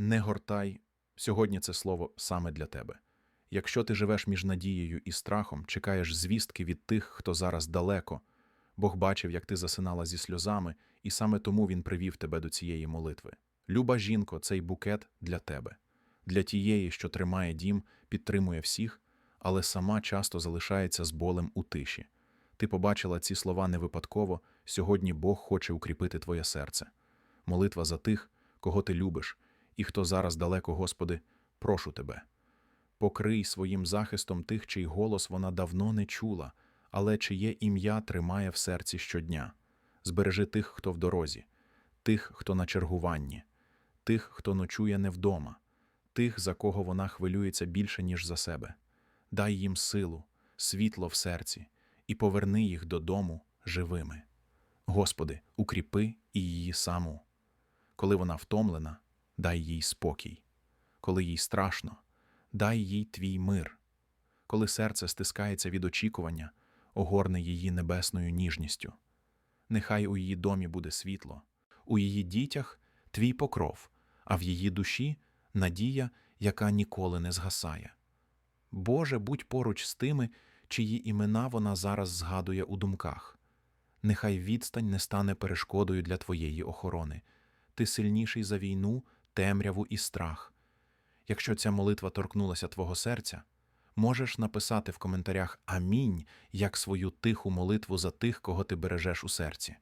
Не гортай. Сьогодні це слово саме для тебе. Якщо ти живеш між надією і страхом, чекаєш звістки від тих, хто зараз далеко, Бог бачив, як ти засинала зі сльозами, і саме тому Він привів тебе до цієї молитви. Люба жінко, цей букет для тебе, для тієї, що тримає дім, підтримує всіх, але сама часто залишається з болем у тиші. Ти побачила ці слова не випадково, сьогодні Бог хоче укріпити твоє серце. Молитва за тих, кого ти любиш, і хто зараз далеко, Господи, прошу тебе. Покрий своїм захистом тих, чий голос вона давно не чула, але чиє ім'я тримає в серці щодня. Збережи тих, хто в дорозі, тих, хто на чергуванні, тих, хто ночує не вдома, тих, за кого вона хвилюється більше, ніж за себе. Дай їм силу, світло в серці і поверни їх додому живими. Господи, укріпи і її саму. Коли вона втомлена, дай їй спокій. Коли їй страшно, дай їй твій мир. Коли серце стискається від очікування, огорни її небесною ніжністю. Нехай у її домі буде світло, у її дітях твій покров, а в її душі надія, яка ніколи не згасає. Боже, будь поруч з тими, чиї імена вона зараз згадує у думках. Нехай відстань не стане перешкодою для твоєї охорони. Ти сильніший за війну, темряву і страх. Якщо ця молитва торкнулася твого серця, можеш написати в коментарях Амінь як свою тиху молитву за тих, кого ти бережеш у серці.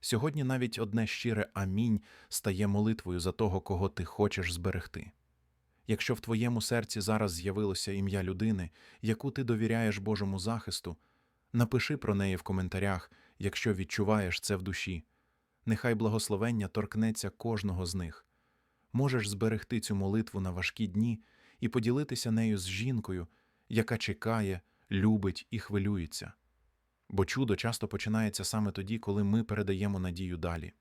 Сьогодні навіть одне щире Амінь стає молитвою за того, кого ти хочеш зберегти. Якщо в твоєму серці зараз з'явилося ім'я людини, яку ти довіряєш Божому захисту, напиши про неї в коментарях, якщо відчуваєш це в душі. Нехай благословення торкнеться кожного з них. Можеш зберегти цю молитву на важкі дні і поділитися нею з жінкою, яка чекає, любить і хвилюється. Бо чудо часто починається саме тоді, коли ми передаємо надію далі.